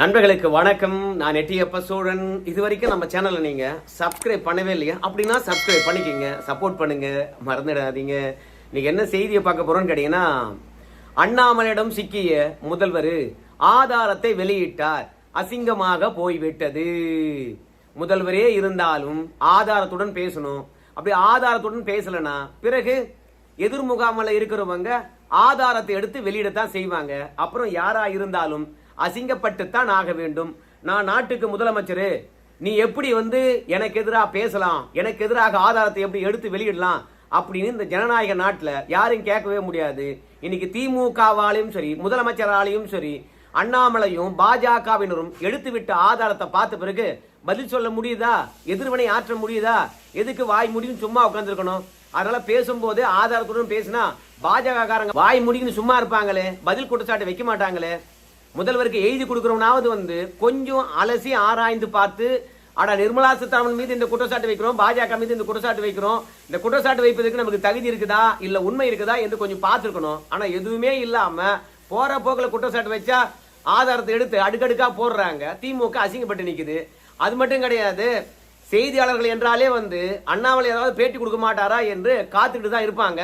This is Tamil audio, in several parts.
நண்பர்களுக்கு வணக்கம். நான் எட்டியப்ப சோழன். இது வரைக்கும் நம்ம சேனலை நீங்க சப்ஸ்கிரைப் பண்ணவே இல்லையா? அப்படின்னா சப்ஸ்கிரைப் பண்ணிக்கங்க. சப்போர்ட் பண்ணுங்க. மறந்துடாதீங்க. இன்னைக்கு என்ன செய்தியை பார்க்க போறோம்னு கேட்டீங்கன்னா அண்ணாமலையிடம் சிக்கிய முதல்வர் ஆதாரத்தை வெளியிட்டார். அசிங்கமாக போய்விட்டது. முதல்வரே இருந்தாலும் ஆதாரத்துடன் பேசணும். அப்படி ஆதாரத்துடன் பேசலனா பிறகு எதிர்முகாமல இருக்கிறவங்க ஆதாரத்தை எடுத்து வெளியிடத்தான் செய்வாங்க. அப்புறம் யாரா இருந்தாலும் அசிங்கப்பட்டுத்தான் ஆக வேண்டும். நான் நாட்டுக்கு முதலமைச்சர் நீ எப்படி வந்து எனக்கு எதிராக பேசலாம் எனக்கு எதிராக ஆதாரத்தை எப்படி எடுத்து வெளியிடலாம் அப்படின்னு இந்த ஜனநாயக நாட்டில் யாரும் கேட்கவே முடியாது. இன்னைக்கு திமுகவாலையும் சரி முதலமைச்சராலையும் சரி அண்ணாமலையும் பாஜகவினரும் எடுத்துவிட்ட ஆதாரத்தை பார்த்த பிறகு பதில் சொல்ல முடியுதா? எதிர்வினை ஆற்ற முடியுதா? எதுக்கு வாய் முடியும் சும்மா உட்காந்துருக்கணும் அதனால பேசும்போது ஆதாரத்துடன் பேசினா பாஜக காரங்க வாய் முடின்னு சும்மா இருப்பாங்களே பதில் குற்றச்சாட்டு வைக்க மாட்டாங்களே. முதல்வருக்கு எழுதி கொடுக்குறவனாவது வந்து கொஞ்சம் அலசி ஆராய்ந்து பார்த்து ஆனா நிர்மலா சீதாராமன் மீது இந்த குற்றச்சாட்டு வைக்கிறோம் பாஜக மீது இந்த குற்றச்சாட்டு வைக்கிறோம். இந்த குற்றச்சாட்டு வைப்பதற்கு நமக்கு தகுதி இருக்குதா? இல்ல உண்மை இருக்குதா என்று கொஞ்சம் பார்த்துருக்கணும். ஆனா எதுவுமே இல்லாம போற போக்கில் குற்றச்சாட்டு வச்சா ஆதாரத்தை எடுத்து அடுக்கடுக்கா போடுறாங்க. திமுக அசிங்கப்பட்டு நிக்குது. அது மட்டும் கிடையாது. செய்தியாளர்கள் என்றாலே வந்து அண்ணாமலை ஏதாவது பேட்டி கொடுக்க மாட்டாரா என்று காத்துக்கிட்டு தான் இருப்பாங்க.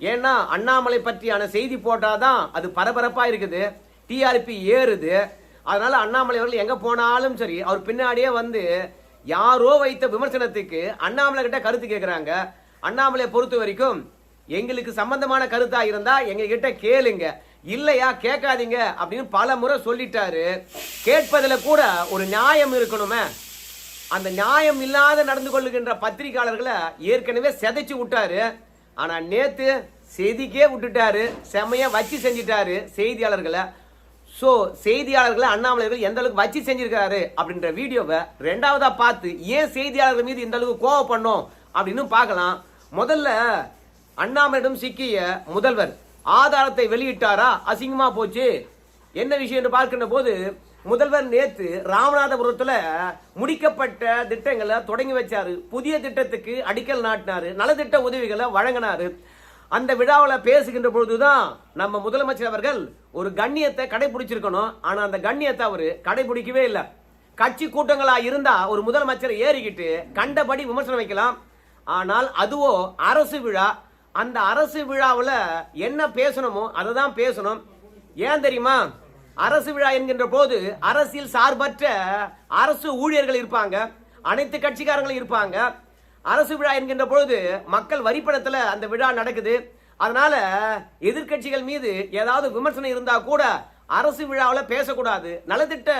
ஏன்னா அண்ணாமலை பற்றியான செய்தி போட்டாதான் அது பரபரப்பா இருக்குது. டிஆர்பி ஏறுது. அதனால அண்ணாமலை அவர்கள் எங்க போனாலும் சரி அவர் பின்னாடியே வந்து யாரோ வைத்த விமர்சனத்துக்கு அண்ணாமலை கிட்ட கருத்து கேட்கிறாங்க அண்ணாமலையை பொறுத்த வரைக்கும் எங்களுக்கு சம்பந்தமான கருத்தா இருந்தா எங்க கிட்ட கேளுங்க. இல்லையா கேட்காதீங்க அப்படின்னு பல முறை சொல்லிட்டாரு. கேட்பதில் கூட ஒரு நியாயம் இருக்கணுமே. அந்த நியாயம் இல்லாத நடந்து கொள்ளுகின்ற பத்திரிகையாளர்களை ஏற்கனவே செதைச்சு விட்டாரு. ஆனா நேத்து செய்திக்கே விட்டுட்டாரு. செமையாக வச்சு செஞ்சிட்டாரு செய்தியாளர்களை. ஸோ செய்தியாளர்களை அண்ணாமலையர்கள் எந்த அளவுக்கு வச்சு செஞ்சிருக்காரு அப்படின்ற வீடியோவை ரெண்டாவதா பார்த்து ஏன் செய்தியாளர்கள் மீது இந்த அளவுக்கு கோவம் பண்ணோம் அப்படின்னு பார்க்கலாம். முதல்ல அண்ணாமலையிடம் சிக்கிய முதல்வர் ஆதாரத்தை வெளியிட்டாரா? அசிங்கமா போச்சு. என்ன விஷயம் என்று பார்க்கின்ற போது முதல்வர் நேத்து ராமநாதபுரத்துல முடிக்கப்பட்ட திட்டங்களை தொடங்கி வச்சாரு. புதிய திட்டத்துக்கு அடிக்கல் நாட்டினாரு. நலத்திட்ட உதவிகளை வழங்கினாரு. அந்த விழாவில் பேசுகின்ற பொழுதுதான் நம்ம முதலமைச்சர் அவர்கள் ஒரு கண்ணியத்தை கடைபிடிச்சிருக்கணும். ஆனால் அந்த கண்ணியத்தை அவர் கடைபிடிக்கவே இல்லை. கட்சி கூட்டங்களாக இருந்தால் ஒரு முதலமைச்சர் ஏறிக்கிட்டு கண்டபடி விமர்சனம் வைக்கலாம். ஆனால் அதுவோ அரசு விழா. அந்த அரசு விழாவில் என்ன பேசணுமோ அதை தான் பேசணும். ஏன் தெரியுமா? அரசு விழா என்கின்ற போது அரசியல் சார்பற்ற அரசு ஊழியர்கள் இருப்பாங்க. அனைத்து கட்சிக்காரங்களும் இருப்பாங்க. அரசு விழா என்கின்ற பொழுது மக்கள் வரிப்படத்தில் அந்த விழா நடக்குது. அதனால எதிர்க்கட்சிகள் மீது ஏதாவது விமர்சனம் இருந்தா கூட அரசு விழாவில் பேசக்கூடாது. நலத்திட்ட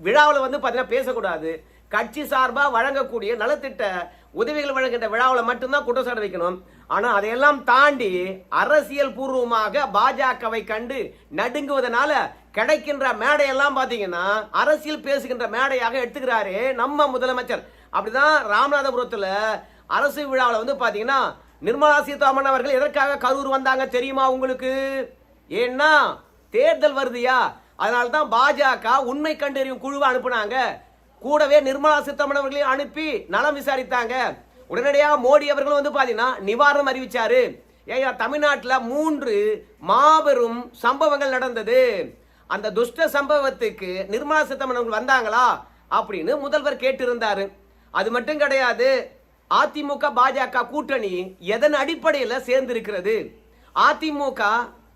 விழாவில் வந்து பார்த்தீங்கன்னா பேசக்கூடாது. கட்சி சார்பாக வழங்கக்கூடிய நலத்திட்ட உதவிகள் வழங்குகின்ற விழாவில் மட்டும்தான் குற்றச்சாட்டு வைக்கணும். ஆனா அதையெல்லாம் தாண்டி அரசியல் பூர்வமாக பாஜகவை கண்டு நடுங்குவதனால கிடைக்கின்ற மேடையெல்லாம் பாத்தீங்கன்னா அரசியல் பேசுகின்ற மேடையாக எடுத்துக்கிறாரு நம்ம முதலமைச்சர். அப்படிதான் ராமநாதபுரத்துல அரசு விழாவில் வந்து பாத்தீங்கன்னா நிர்மலா சீதாராமன் அவர்கள் எதற்காக கரூர் வந்தாங்க தெரியுமா உங்களுக்கு? ஏன்னா தேர்தல் வருதுயா. அதனால தான் பாஜக உண்மை கண்டறியும் குழுவை அனுப்புனாங்க. கூடவே நிர்மலா சீதாராமன் அவர்களையும் அனுப்பி நலம் விசாரித்தாங்க. உடனடியாக மோடி அவர்களும் வந்து பாத்தீங்கன்னா நிவாரணம் அறிவிச்சாரு. ஏயா தமிழ்நாட்டில் மூன்று மாபெரும் சம்பவங்கள் நடந்தது. அந்த துஷ்ட சம்பவத்துக்கு நிர்மலா சீதாராமன் அவர்கள் வந்தாங்களா? அப்படின்னு முதல்வர் கேட்டிருந்தாரு. அது மட்டும் கிடையாது அதிமுக பாஜக கூட்டணி எதன் அடிப்படையில் சேர்ந்திருக்கிறது? அதிமுக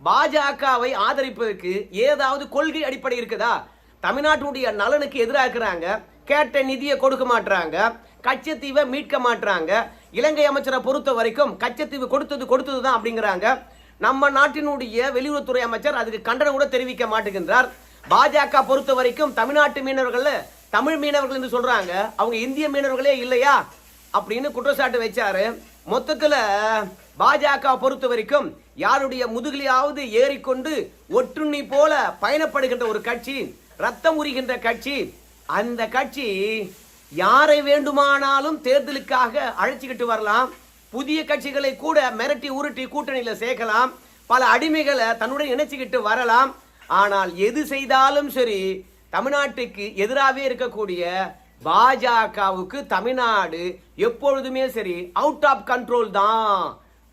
பாஜகவை ஆதரிப்பதற்கு ஏதாவது கொள்கை அடிப்படை இருக்குதா? தமிழ்நாட்டுடைய நலனுக்கு எதிராக இருக்கிறாங்க கேட்ட நிதியை கொடுக்க மாட்டாங்க கச்சத்தீவை மீட்க மாட்டாங்க இலங்கை அமைச்சரை பொறுத்த வரைக்கும் கச்சத்தீவு கொடுத்தது கொடுத்தது தான் அப்படிங்கிறாங்க. நம்ம நாட்டினுடைய வெளியுறவுத்துறை அமைச்சர் அதுக்கு கண்டனம் கூட தெரிவிக்க மாட்டேங்கின்றார் பாஜக பொறுத்த வரைக்கும் தமிழ்நாட்டு மீனவர்கள் தமிழ் மீனவர்கள் என்று சொல்றாங்க. அவங்க இந்திய மீனவர்களே இல்லையா? அப்படின்னு குற்றச்சாட்டு வச்சாரு. மொத்தத்துல பாஜக பொறுத்த வரைக்கும் யாருடைய முதுகிலையாவது ஏறிக்கொண்டு ஒற்றுண்ணி போல பயணப்படுகின்ற ஒரு கட்சி ரத்தம் உரிகின்ற கட்சி அந்த கட்சி யாரை வேண்டுமானாலும் தேர்தலுக்காக அழைச்சிக்கிட்டு வரலாம். புதிய கட்சிகளை கூட மிரட்டி உருட்டி கூட்டணியில சேர்க்கலாம். பல அடிமைகளை தன்னுடன் இணைச்சிக்கிட்டு வரலாம். ஆனால் எது செய்தாலும் சரி தமிழ்நாட்டுக்கு எதிராகவே இருக்கக்கூடிய பாஜகவுக்கு தமிழ்நாடு எப்பொழுதுமே சரி அவுட் ஆஃப் கண்ட்ரோல் தான்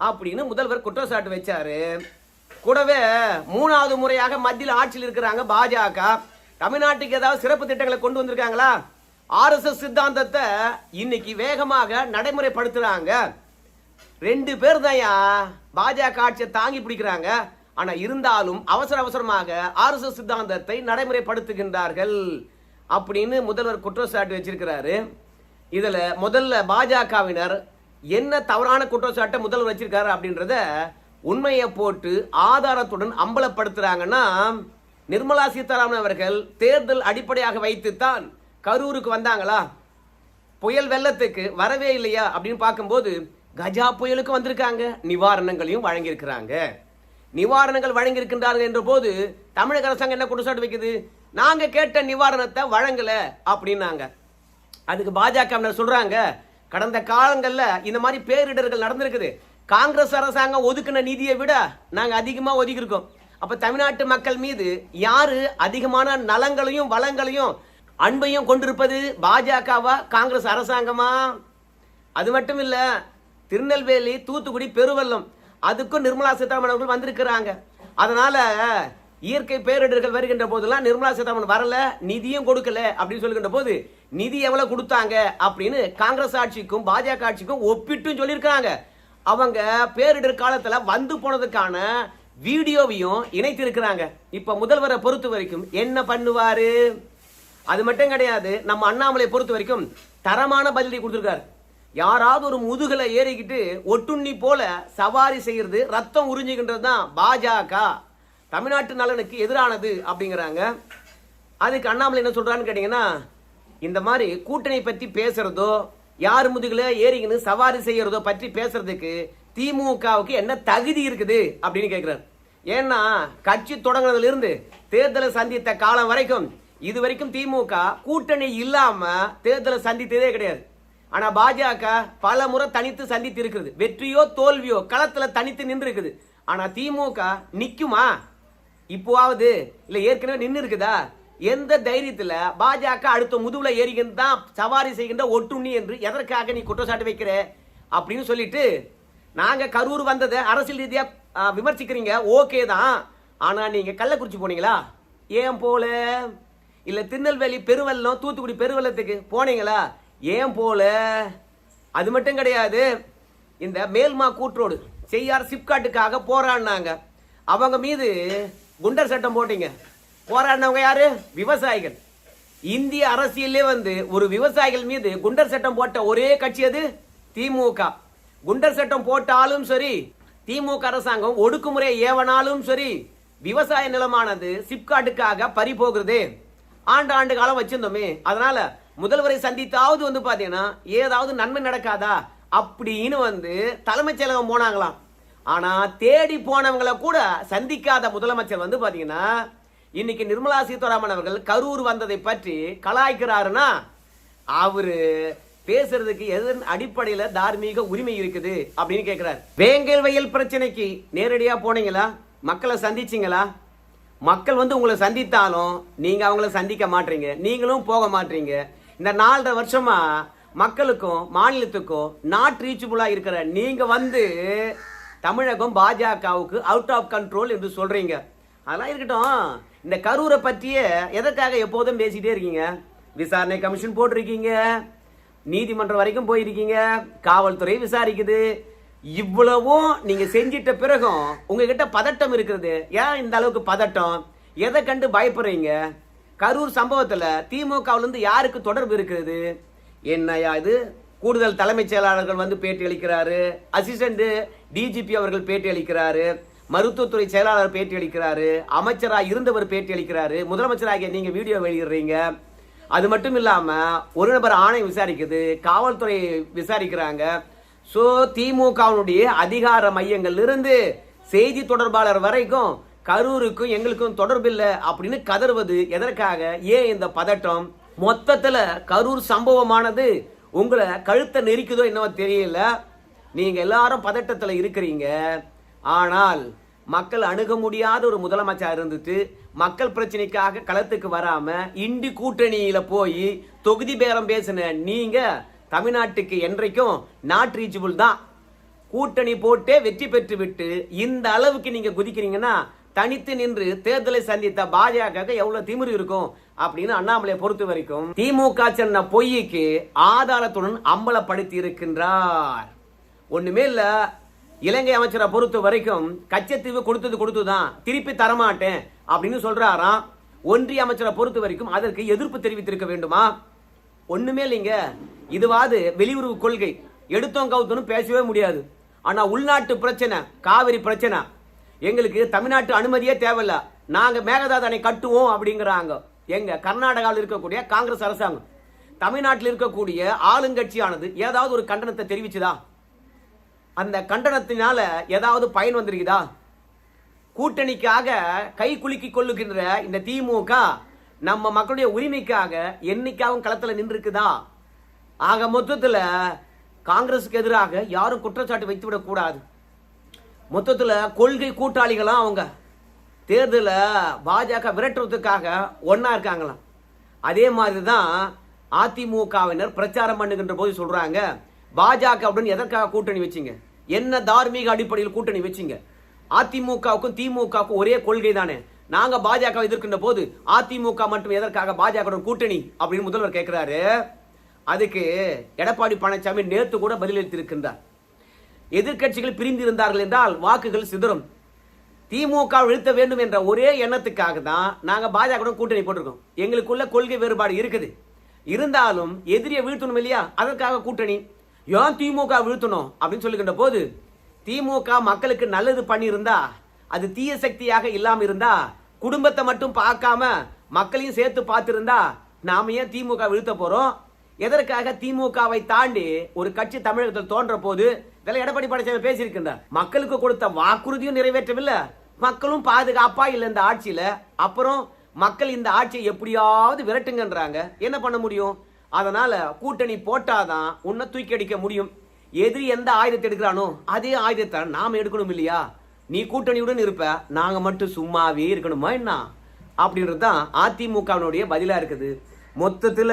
அப்படின்னு முதல்வர் குற்றச்சாட்டு வச்சாரு. கூடவே மூணாவது முறையாக மத்தியில் ஆட்சியில் இருக்கிறாங்க பாஜக. தமிழ்நாட்டுக்கு ஏதாவது சிறப்பு திட்டங்களை கொண்டு வந்திருக்காங்களா? ஆர்எஸ்எஸ் சித்தாந்தத்தை இன்னைக்கு வேகமாக நடைமுறைப்படுத்துறாங்க. ரெண்டு பேர் தான் பாஜக ஆட்சியை தாங்கி பிடிக்கிறாங்க. ஆனால் இருந்தாலும் அவசர அவசரமாக ஆர்எஸ்எஸ் சித்தாந்தத்தை நடைமுறைப்படுத்துகின்றார்கள் அப்படின்னு முதல்வர் குற்றச்சாட்டு வச்சிருக்கிறாரு. இதில் முதல்ல பாஜகவினர் என்ன தவறான குற்றச்சாட்டை முதல்வர் வச்சிருக்காரு அப்படின்றத உண்மையை போட்டு ஆதாரத்துடன் அம்பலப்படுத்துகிறாங்கன்னா நிர்மலா சீதாராமன் அவர்கள் தேர்தல் அடிப்படையாக வைத்துத்தான் கரூருக்கு வந்தாங்களா? புயல் வெள்ளத்துக்கு வரவே இல்லையா அப்படின்னு பார்க்கும்போது கஜா புயலுக்கு வந்திருக்காங்க. நிவாரணங்களையும் வழங்கியிருக்கிறாங்க. நிவாரணங்கள் வழங்கியிருக்கின்றார்கள் என்ற போது தமிழக அரசாங்கம் என்ன குற்றச்சாட்டு வைக்குது? நாங்க கேட்ட நிவாரணத்தை வழங்கல அப்படின்னாங்க. அதுக்கு பாஜக சொல்றாங்க? கடந்த காலங்களில் இந்த மாதிரி பேரிடர்கள் நடந்திருக்குது. காங்கிரஸ் அரசாங்கம் ஒதுக்கின நிதியை விட நாங்கள் அதிகமாக ஒதுக்கியிருக்கோம். அப்போ தமிழ்நாட்டு மக்கள் மீது யாரு அதிகமான நலங்களையும் வளங்களையும் அன்பையும் கொண்டிருப்பது பாஜகவா காங்கிரஸ் அரசாங்கமா? அது மட்டும் இல்லை திருநெல்வேலி தூத்துக்குடி பெருவெல்லம் அதுக்கும் நிர்மலா சீதாராமன் அவர்கள் வந்திருக்கிறாங்க. அதனால இயற்கை பேரிடர்கள் வருகின்ற போதெல்லாம் நிர்மலா சீதாராமன் வரல நிதியும் கொடுக்கல அப்படின்னு சொல்லுகின்ற போது நிதி எவ்வளவு கொடுத்தாங்க அப்படின்னு காங்கிரஸ் ஆட்சிக்கும் பாஜக ஆட்சிக்கும் ஒப்பிட்டும் சொல்லியிருக்காங்க அவங்க பேரிடர் காலத்துல வந்து போனதுக்கான வீடியோவையும் இணைத்து இருக்கிறாங்க இப்ப முதல்வரை பொறுத்த வரைக்கும் என்ன பண்ணுவாரு? அது மட்டும் கிடையாது நம்ம அண்ணாமலை பொறுத்த வரைக்கும் தரமான பதிலடி கொடுத்துருக்காரு. யாராவது ஒரு முதுகில் ஏறிக்கிட்டு ஒட்டுண்ணி போல சவாரி செய்கிறது ரத்தம் உறிஞ்சிக்கின்றது தான் பாஜக. தமிழ்நாட்டு நலனுக்கு எதிரானது அப்படிங்கிறாங்க. அதுக்கு அண்ணாமலை என்ன சொல்கிறான்னு கேட்டிங்கன்னா இந்த மாதிரி கூட்டணி பற்றி பேசுகிறதோ யார் முதுகில் ஏறிக்கின்னு சவாரி செய்கிறதோ பற்றி பேசுறதுக்கு திமுகவுக்கு என்ன தகுதி இருக்குது அப்படின்னு கேட்குறாரு. ஏன்னா கட்சி தொடங்கினதுலேருந்து தேர்தலை சந்தித்த காலம் வரைக்கும் இது வரைக்கும் திமுக கூட்டணி இல்லாமல் தேர்தலை சந்தித்ததே கிடையாது. ஆனா பாஜக பல முறை தனித்து சந்தித்து இருக்குது வெற்றியோ தோல்வியோ களத்துல தனித்து நின்று இருக்குது ஆனா திமுக நிக்குமா? இப்போவாவது? இல்ல ஏற்கனவே நின்று இருக்குதா எந்த தைரியத்துல பாஜக அடுத்த முதுகுல ஏறிக்கின்னு தான் சவாரி செய்கின்ற ஒட்டுண்ணி என்று எதற்காக நீ குற்றச்சாட்டு வைக்கிற? அப்படின்னு சொல்லிட்டு நாங்க கரூர் வந்ததை அரசியல் ரீதியா விமர்சிக்கிறீங்க. ஓகே தான். ஆனா நீங்க கள்ளக்குறிச்சி போனீங்களா? ஏன் போல? இல்ல திருநெல்வேலி பெருவெல்லம் தூத்துக்குடி பெருவெள்ளத்துக்கு போனீங்களா? ஏன் போல? அது மட்டும் கிடையாது. இந்த மேல்மா கூற்றோடு செய்யார் சிப்காட்டுக்காக போராடினாங்க. அவங்க மீது குண்டர் சட்டம் போட்டீங்க. போராடினவங்க யாரு? விவசாயிகள். இந்திய அரசியலே வந்து ஒரு விவசாயிகள் மீது குண்டர் சட்டம் போட்ட ஒரே கட்சி அது? திமுக. குண்டர் சட்டம் போட்டாலும் சரி திமுக அரசாங்கம் ஒடுக்குமுறை ஏவனாலும் சரி விவசாய நிலமானது சிப்காட்டுக்காக பறி போகிறது. ஆண்டு ஆண்டு காலம் வச்சிருந்தோமே. அதனால முதல்வரை சந்தித்தாவது வந்து பார்த்தீங்கன்னா ஏதாவது நன்மை நடக்காதா? அப்படின்னு வந்து தலைமைச் செயலகம் போனாங்களாம். ஆனால் தேடி போனவங்கள கூட சந்திக்காத முதலமைச்சர் வந்து பார்த்தீங்கன்னா இன்னைக்கு நிர்மலா சீதாராமன் அவர்கள் கரூர் வந்ததை பற்றி கலாய்க்கிறாருன்னா அவரு பேசுறதுக்கு எதன் அடிப்படையில தார்மீக உரிமை இருக்குது அப்படின்னு கேட்கிறார் வேங்கல் வயல் பிரச்சனைக்கு நேரடியா போனீங்களா? மக்களை சந்திச்சீங்களா? மக்கள் வந்து உங்களை சந்தித்தாலும் நீங்க அவங்கள சந்திக்க மாட்டீங்க. நீங்களும் போக மாட்டீங்க. இந்த நாலரை வருஷமா மக்களுக்கும் மாநிலத்துக்கும் நாட் ரீச்சபுளா இருக்கிற நீங்க வந்து தமிழகம் பாஜகவுக்கு அவுட் ஆஃப் கண்ட்ரோல் என்று சொல்றீங்க. அதெல்லாம் இருக்கட்டும். இந்த கரூரை பற்றிய எதற்காக எப்போதும் பேசிட்டே இருக்கீங்க? விசாரணை கமிஷன் போட்டிருக்கீங்க. நீதிமன்றம் வரைக்கும் போயிருக்கீங்க. காவல்துறை விசாரிக்குது. இவ்வளவும் நீங்க செஞ்சிட்ட பிறகும் உங்ககிட்ட பதட்டம் இருக்கிறது. ஏன் இந்த அளவுக்கு பதட்டம்? எதை கண்டு பயப்படுறீங்க? கரூர் சம்பவத்தில் திமுகவிலிருந்து யாருக்கு தொடர்பு இருக்கிறது? என்னையா இது? கூடுதல் தலைமைச் செயலாளர்கள் வந்து பேட்டி அளிக்கிறாரு. அசிஸ்டன்ட் டிஜிபி அவர்கள் பேட்டி அளிக்கிறாரு. மருத்துவத்துறை செயலாளர் பேட்டி அளிக்கிறாரு. அமைச்சராக இருந்தவர் பேட்டி அளிக்கிறாரு. முதலமைச்சராகிய நீங்கள் வீடியோ வெளியிடுறீங்க. அது மட்டும் இல்லாமல் ஒரு நபர் ஆணையம் விசாரிக்குது. காவல்துறை விசாரிக்கிறாங்க. ஸோ திமுகவினுடைய அதிகார மையங்கள்லிருந்து செய்தி தொடர்பாளர் வரைக்கும் கரூருக்கும் எங்களுக்கும் தொடர்பில்லை அப்படின்னு கதறுவது எதற்காக? ஏன் இந்த பதட்டம்? மொத்தத்தில் கரூர் சம்பவமானது உங்களை கழுத்தை நெரிக்குதோ என்னவோ தெரியல. நீங்கள் எல்லாரும் பதட்டத்தில் இருக்கிறீங்க. ஆனால் மக்கள் அணுக முடியாத ஒரு முதலமைச்சர் இருந்துட்டு மக்கள் பிரச்சனைக்காக களத்துக்கு வராமல் இண்டி கூட்டணியில் போய் தொகுதி பேரம் பேசின நீங்கள் தமிழ்நாட்டுக்கு என்றைக்கும் நாட் ரீச்சபிள் தான். கூட்டணி போட்டே வெற்றி பெற்று விட்டு இந்த அளவுக்கு நீங்கள் குதிக்கிறீங்கன்னா தனித்து நின்று தேர்தலை சந்தித்த பாஜக எவ்வளவு திமிரு இருக்கும் அப்படின்னு அண்ணாமலையை பொறுத்த வரைக்கும் திமுக சென்ன பொய்க்கு ஆதாரத்துடன் அம்பலப்படுத்தி இருக்கின்றார். ஒண்ணுமே இல்ல. இலங்கை அமைச்சரை பொறுத்த வரைக்கும் கச்சத்தீவு கொடுத்தது கொடுத்துதான் திருப்பி தரமாட்டேன் அப்படின்னு சொல்றாராம். ஒன்றிய அமைச்சரை பொறுத்த வரைக்கும் அதற்கு எதிர்ப்பு தெரிவித்திருக்க வேண்டுமா? ஒண்ணுமே இல்லைங்க. இதுவாது வெளியுறவு கொள்கை. எடுத்தோம் கவுத்தோன்னு பேசவே முடியாது. ஆனா உள்நாட்டு பிரச்சனை காவிரி பிரச்சனை எங்களுக்கு தமிழ்நாட்டு அனுமதியே தேவையில்ல. நாங்கள் மேகதாது அணை கட்டுவோம் அப்படிங்கிறாங்க. எங்க கர்நாடகாவில் இருக்கக்கூடிய காங்கிரஸ் அரசாங்கம். தமிழ்நாட்டில் இருக்கக்கூடிய ஆளுங்கட்சியானது ஏதாவது ஒரு கண்டனத்தை தெரிவிச்சுதா? அந்த கண்டனத்தினால ஏதாவது பயன் வந்திருக்குதா? கூட்டணிக்காக கை குலுக்கி கொள்ளுகின்ற இந்த திமுக நம்ம மக்களுடைய உரிமைக்காக என்னைக்காகவும் களத்தில் நின்றுருக்குதா? ஆக மொத்தத்தில் காங்கிரஸுக்கு எதிராக யாரும் குற்றச்சாட்டு வைத்து விடக்கூடாது மொத்தத்தில் கொள்கை கூட்டாளிகளாம் அவங்க. தேர்தலில் பாஜக விரட்டுறதுக்காக ஒன்றா இருக்காங்களாம். அதே மாதிரி தான் அதிமுகவினர் பிரச்சாரம் பண்ணுகின்ற போது சொல்கிறாங்க பாஜகவுடன் எதற்காக கூட்டணி வச்சிங்க? என்ன தார்மீக அடிப்படையில் கூட்டணி வச்சீங்க? அதிமுகவுக்கும் திமுகவுக்கும் ஒரே கொள்கை தானே. நாங்கள் பாஜக எதிர்க்கின்ற போது அதிமுக மட்டும் எதற்காக பாஜகவுடன் கூட்டணி அப்படின்னு முதல்வர் கேட்குறாரு அதுக்கு எடப்பாடி பழனிசாமி நேற்று கூட பதிலளித்திருக்கின்றார். எதிர்க்கட்சிகள் பிரிந்து இருந்தார்கள் என்றால் வாக்குகள் சிதறும். திமுக வீழ்த்த வேண்டும் என்ற ஒரே எண்ணத்துக்காக தான் நாங்கள் பாஜக கூட்டணி போட்டிருக்கோம். எங்களுக்குள்ள கொள்கை வேறுபாடு இருக்குது. இருந்தாலும் எதிரியை வீழ்த்தணும் இல்லையா? அதற்காக கூட்டணி. ஏன் திமுக வீழ்த்தணும் அப்படின்னு சொல்லுகின்ற போது திமுக மக்களுக்கு நல்லது பண்ணியிருந்தா அது தீய சக்தியாக இல்லாமல் இருந்தா குடும்பத்தை மட்டும் பார்க்காம மக்களையும் சேர்த்து பார்த்திருந்தா நாம ஏன் திமுக வீழ்த்த போறோம்? எதற்காக திமுகவை தாண்டி ஒரு கட்சி தமிழகத்தில் தோன்ற போது இதெல்லாம் எடப்பாடி பழனிசாமி பேசியிருக்கின்றார். மக்களுக்கு கொடுத்த வாக்குறுதியும் நிறைவேற்றவில்லை. மக்களும் பாதுகாப்பா இல்லை இந்த ஆட்சியில. அப்புறம் மக்கள் இந்த ஆட்சியை எப்படியாவது விரட்டுங்கன்றாங்க. என்ன பண்ண முடியும்? அதனால கூட்டணி போட்டாதான் உன்னை தூக்கி அடிக்க முடியும். எதிரி எந்த ஆயுதத்தை எடுக்கிறானோ அதே ஆயுதத்தை நாம எடுக்கணும் இல்லையா? நீ கூட்டணியுடன் இருப்ப. நாங்க மட்டும் சும்மாவே இருக்கணுமா என்ன? அப்படின்றது தான் அதிமுகவினுடைய பதிலா இருக்குது. மொத்தத்துல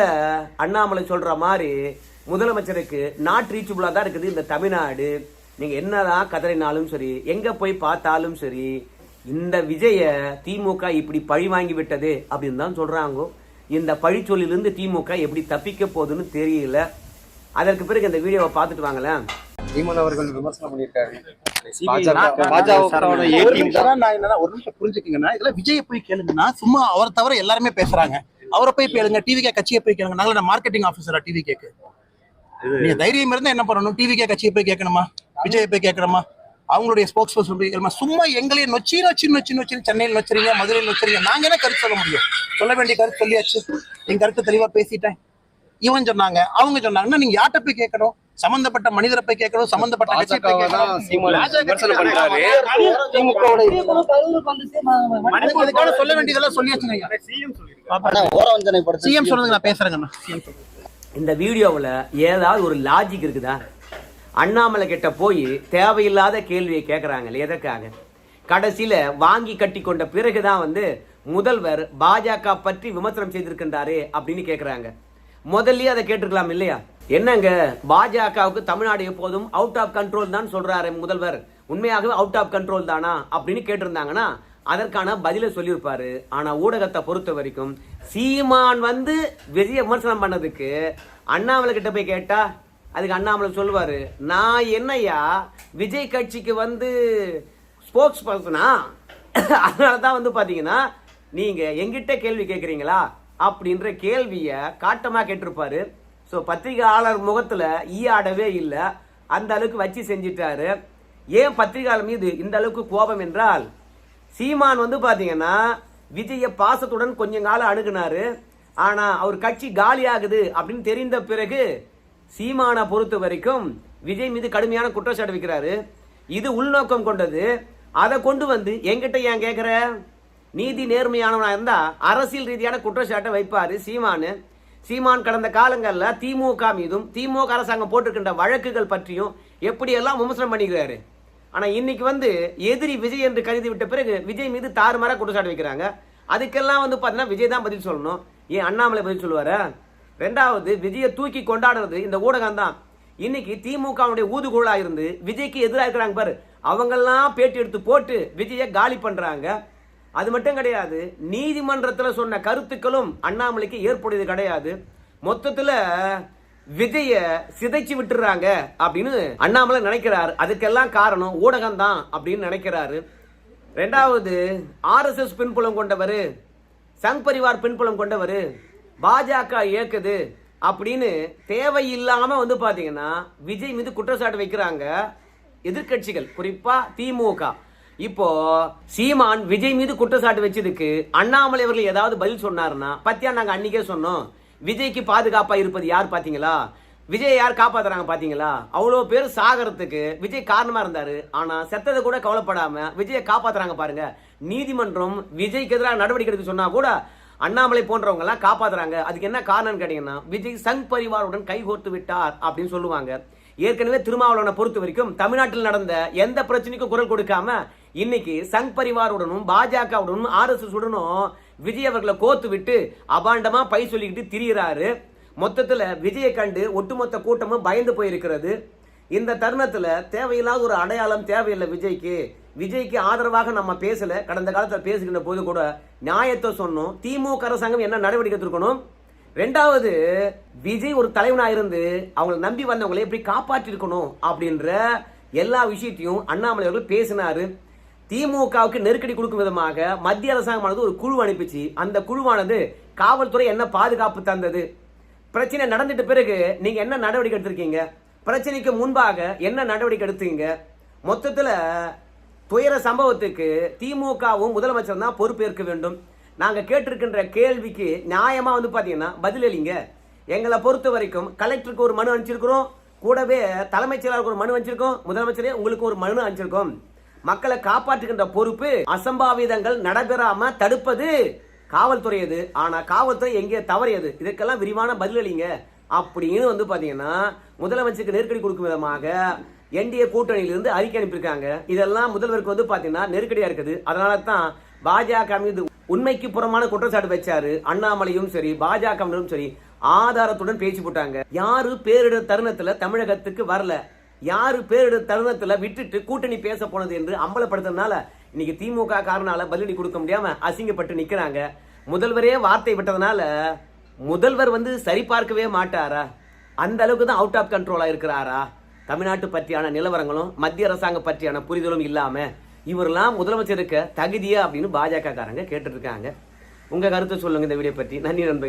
அண்ணாமலை சொல்ற மாதிரி முதலமைச்சருக்கு நாட் ரீச்சபிளா தான் இருக்குது இந்த தமிழ்நாடு. நீங்க என்னதான் கதறினாலும் சரி எங்க போய் பார்த்தாலும் சரி இந்த விஜய திமுக இப்படி பழி வாங்கி விட்டது அப்படின்னு தான் சொல்றாங்க. இந்த பழிச்சொல்லிலிருந்து திமுக எப்படி தப்பிக்க போகுதுன்னு தெரியல. அதற்கு பிறகு இந்த வீடியோவை பார்த்துட்டு வாங்களேன். சீமான் அவர்கள் விமர்சனம் பண்ணியிருக்காரு. ஒரு நிமிஷம் புரிஞ்சுக்கங்கன்னா இதெல்லாம் விஜய போய் கேளுங்கன்னா சும்மா அவர் தவிர எல்லாருமே பேசுறாங்க. அவரை போய் கேளுங்க டிவிகே கட்சியை போய் கேளுங்க. நாங்கள மார்க்கெட்டிங் ஆபீசரா டிவி கேக்கு நீங்க தைரியம் இருந்தா என்ன பண்ணணும்? டிவிகே கட்சியை போய் கேட்கணுமா? விஜய் போய் கேட்கணுமா? அவங்களுடைய ஸ்போக்ஸ் பர்சன் கேட்கணுமா? சும்மா எங்களையும் நொச்சி நொச்சி நொச்சி நொச்சி சென்னையில் நொச்சுறீங்க மதுரையில் நொச்சுறீங்க. நாங்க என்ன கருத்து சொல்ல முடியும்? சொல்ல வேண்டிய கருத்து சொல்லியாச்சு. என் கருத்து தெளிவா பேசிட்டேன். இவன் சொன்னாங்க அவங்க சொன்னாங்கன்னா நீங்க யார்கிட்ட போய் கேட்கணும்? சம்பந்தப்பட்ட மனிதரை போய் கேட்கணும் சம்பந்தப்பட்ட போய் தான் கேட்கணும் சொல்ல வேண்டியதெல்லாம் சொல்லியாச்சுங்க சிஎம் நான் பேசுறேங்கண்ணா இந்த வீடியோவில் ஏதாவது ஒரு லாஜிக் இருக்குதா அண்ணாமலை கிட்ட போய் தேவையில்லாத கேள்வியை கேட்குறாங்க எதற்காக கடைசியில வாங்கி கட்டி கொண்ட பிறகுதான் வந்து முதல்வர் பாஜக பற்றி விமர்சனம் செய்திருக்கின்றாரே அப்படின்னு கேட்குறாங்க முதல்லயே அதை கேட்டிருக்கலாம் இல்லையா என்னங்க? பாஜகவுக்கு தமிழ்நாடு எப்போதும் அவுட் ஆஃப் கண்ட்ரோல் தான் சொல்றாரு முதல்வர். உண்மையாகவே அவுட் ஆஃப் கண்ட்ரோல் தானா? அப்படின்னு கேட்டிருந்தாங்கன்னா அதற்கான பதிலை சொல்லியிருப்பாரு. ஆனா ஊடகத்தை பொறுத்த வரைக்கும் சீமான் வந்து விஜய விமர்சனம் பண்ணதுக்கு அண்ணாமலை கிட்ட போய் கேட்டா அதுக்கு அண்ணாமலை சொல்லுவாரு நான் என்னய்யா விஜய் கட்சிக்கு வந்து ஸ்போக்ஸ் பர்சனா அதனால தான் வந்து பாத்தீங்கன்னா நீங்க எங்கிட்ட கேள்வி கேட்குறீங்களா அப்படின்ற கேள்வியை காட்டமா கேட்டிருப்பாரு. ஸோ பத்திரிகையாளர் முகத்தில் ஈயாடவே இல்லை. அந்த அளவுக்கு வச்சு செஞ்சிட்டாரு. ஏன் பத்திரிகையாளர் மீது இந்த அளவுக்கு கோபம் என்றால் சீமான் வந்து பார்த்தீங்கன்னா விஜய பாசத்துடன் கொஞ்ச காலம் அணுகுனாரு. ஆனால் அவர் கட்சி காலியாகுது அப்படின்னு தெரிந்த பிறகு சீமானை பொறுத்த வரைக்கும் விஜய் மீது கடுமையான குற்றச்சாட்டு வைக்கிறாரு இது உள்நோக்கம் கொண்டது. அதை கொண்டு வந்து என்கிட்ட ஏன் கேட்குற நீதி நேர்மையானவனாக இருந்தால் அரசியல் ரீதியான குற்றச்சாட்டை வைப்பார் சீமானு. சீமான் கடந்த காலங்களில் திமுக மீதும் திமுக அரசாங்கம் போட்டிருக்கின்ற வழக்குகள் பற்றியும் எப்படியெல்லாம் விமர்சனம் பண்ணிக்கிறாரு? ஆனால் இன்னைக்கு வந்து எதிரி விஜய் என்று கருதி விட்ட பிறகு விஜய் மீது தாறுமாறாக குற்றச்சாட்டு வைக்கிறாங்க. அதுக்கெல்லாம் வந்து பார்த்தீங்கன்னா விஜய் தான் பதில் சொல்லணும். ஏன் அண்ணாமலை பதில் சொல்லுவார்? ரெண்டாவது விஜயை தூக்கி கொண்டாடுறது இந்த ஊடகம் தான். இன்னைக்கு திமுகவுடைய ஊதுகுழலா இருந்து விஜய்க்கு எதிராக இருக்கிறாங்க பாரு. அவங்கெல்லாம் பேட்டி எடுத்து போட்டு விஜயை காலி பண்ணுறாங்க அது மட்டும் கிடையாது நீதிமன்றத்தில் சொன்ன கருத்துக்களும் அண்ணாமலைக்கு ஏற்புடையது கிடையாது. மொத்தத்தில் விஜய சிதைச்சு விட்டுறாங்க அப்படின்னு அண்ணாமலை நினைக்கிறாரு. அதுக்கெல்லாம் காரணம் ஊடகம் தான் அப்படின்னு நினைக்கிறாரு. ரெண்டாவது ஆர்எஸ்எஸ் பின்புலம் கொண்டவர் சங் பரிவார் பின்புலம் கொண்டவர் பாஜக இயக்குது அப்படின்னு தேவையில்லாமல் வந்து பார்த்தீங்கன்னா விஜய் மீது குற்றச்சாட்டு வைக்கிறாங்க எதிர்க்கட்சிகள். குறிப்பாக திமுக. இப்போ சீமான் விஜய் மீது குற்றச்சாட்டு வச்சதுக்கு அண்ணாமலை அவர்கள் ஏதாவது பதில் சொன்னாருன்னா பத்தியா நாங்க அன்னைக்கே சொன்னோம். விஜய்க்கு பாதுகாப்பா இருப்பது யார் பாத்தீங்களா? விஜய் யார் காப்பாத்துறாங்க பாத்தீங்களா? அவ்வளோ பேர் சாகறதுக்கு விஜய் காரணமா இருந்தாரு. ஆனா செத்ததை கூட கவலைப்படாம விஜயை காப்பாத்துறாங்க பாருங்க. நீதிமன்றம் விஜய்க்கு எதிராக நடவடிக்கை எடுக்க சொன்னா கூட அண்ணாமலை போன்றவங்க எல்லாம் காப்பாத்துறாங்க. அதுக்கு என்ன காரணம்னு கேட்டீங்கன்னா விஜய் சங் பரிவாருடன் கைகோர்த்து விட்டார் அப்படின்னு சொல்லுவாங்க. ஏற்கனவே திருமாவளவனை பொறுத்த வரைக்கும் தமிழ்நாட்டில் நடந்த எந்த பிரச்சனைக்கும் குரல் கொடுக்காம இன்னைக்கு சங் பரிவாருடனும் பாஜகவுடனும் ஆர்எஸ்எஸ் உடனும் விஜய் அவர்களை கோத்து விட்டு அபாண்டமா பை சொல்லிக்கிட்டு திரியிறாரு. மொத்தத்துல விஜயை கண்டு ஒட்டுமொத்த கூட்டமும் பயந்து போயிருக்கிறது. இந்த தருணத்துல தேவையில்லாத ஒரு அடையாளம் தேவையில்லை விஜய்க்கு. விஜய்க்கு ஆதரவாக நம்ம பேசல. கடந்த காலத்துல பேசுகின்ற போது கூட நியாயத்தை சொன்னோம். திமுக அரசாங்கம் என்ன நடவடிக்கை எடுத்திருக்கணும்? ரெண்டாவது விஜய் ஒரு தலைவனா இருந்து அவங்களை நம்பி வந்தவங்களை எப்படி காப்பாற்றிருக்கணும் அப்படின்ற எல்லா விஷயத்தையும் அண்ணாமலை அவர்கள் பேசினாரு. திமுகவுக்கு நெருக்கடி கொடுக்கும் விதமாக மத்திய அரசாங்கமானது ஒரு குழு அனுப்பிச்சு அந்த குழுவானது காவல்துறை என்ன பாதுகாப்பு தந்தது? பிரச்சனை நடந்துட்டு பிறகு நீங்க என்ன நடவடிக்கை எடுத்திருக்கீங்க? பிரச்சனைக்கு முன்பாக என்ன நடவடிக்கை எடுத்தீங்க? மொத்தத்தில் துயர சம்பவத்துக்கு திமுகவும் முதலமைச்சர் தான் பொறுப்பேற்க வேண்டும். நாங்கள் கேட்டிருக்கின்ற கேள்விக்கு நியாயமாக வந்து பாத்தீங்கன்னா பதிலளிங்க எங்களை பொறுத்த வரைக்கும் கலெக்டருக்கு ஒரு மனு அனுப்பிச்சிருக்கிறோம். கூடவே தலைமைச் செயலாளருக்கு ஒரு மனு அனுப்பிச்சிருக்கோம். முதலமைச்சரே உங்களுக்கு ஒரு மனு அனுப்பிச்சிருக்கோம். மக்களை காப்பாற்றுகின்ற பொறுப்பு அசம்பாவிதங்கள் நடைபெறாம தடுப்பது காவல்துறையது ஆனா காவல்துறை எங்கே தவறியது இதுக்கெல்லாம் விரிவான பதிலளிங்க அப்படின்னு வந்து பாத்தீங்கன்னா முதலமைச்சருக்கு நெருக்கடி கொடுக்கும் விதமாக என்டிஏ கூட்டணியிலிருந்து அறிக்கை அனுப்பியிருக்காங்க. இதெல்லாம் முதல்வருக்கு வந்து பாத்தீங்கன்னா நெருக்கடியா இருக்குது. அதனால தான் பாஜக மீது உண்மைக்கு புறமான குற்றச்சாட்டு வச்சாரு. அண்ணாமலையும் சரி பாஜகவினரும் சரி ஆதாரத்துடன் பேச்சு போட்டாங்க. யாரு பேரிடர் தருணத்துல தமிழகத்துக்கு வரல? யார் பேரிட தருணத்தில் விட்டுட்டு கூட்டணி பேச போனது என்று அம்பலப்படுத்துறதுனால இன்னைக்கு திமுக காரனால பதிலடி கொடுக்க முடியாம அசிங்கப்பட்டு நிற்கிறாங்க முதல்வரே வார்த்தை விட்டதுனால முதல்வர் வந்து சரிபார்க்கவே மாட்டாரா? அந்த அளவுக்கு தான் அவுட் ஆஃப் கண்ட்ரோலாக இருக்கிறாரா? தமிழ்நாட்டு பற்றியான நிலவரங்களும் மத்திய அரசாங்கம் பற்றியான புரிதலும் இல்லாமல் இவரெல்லாம் முதலமைச்சருக்கு தகுதியா அப்படின்னு பாஜக காரங்க கேட்டுருக்காங்க உங்கள் கருத்தை சொல்லுங்கள் இந்த வீடியோ பற்றி. நன்றி நண்பர்களே.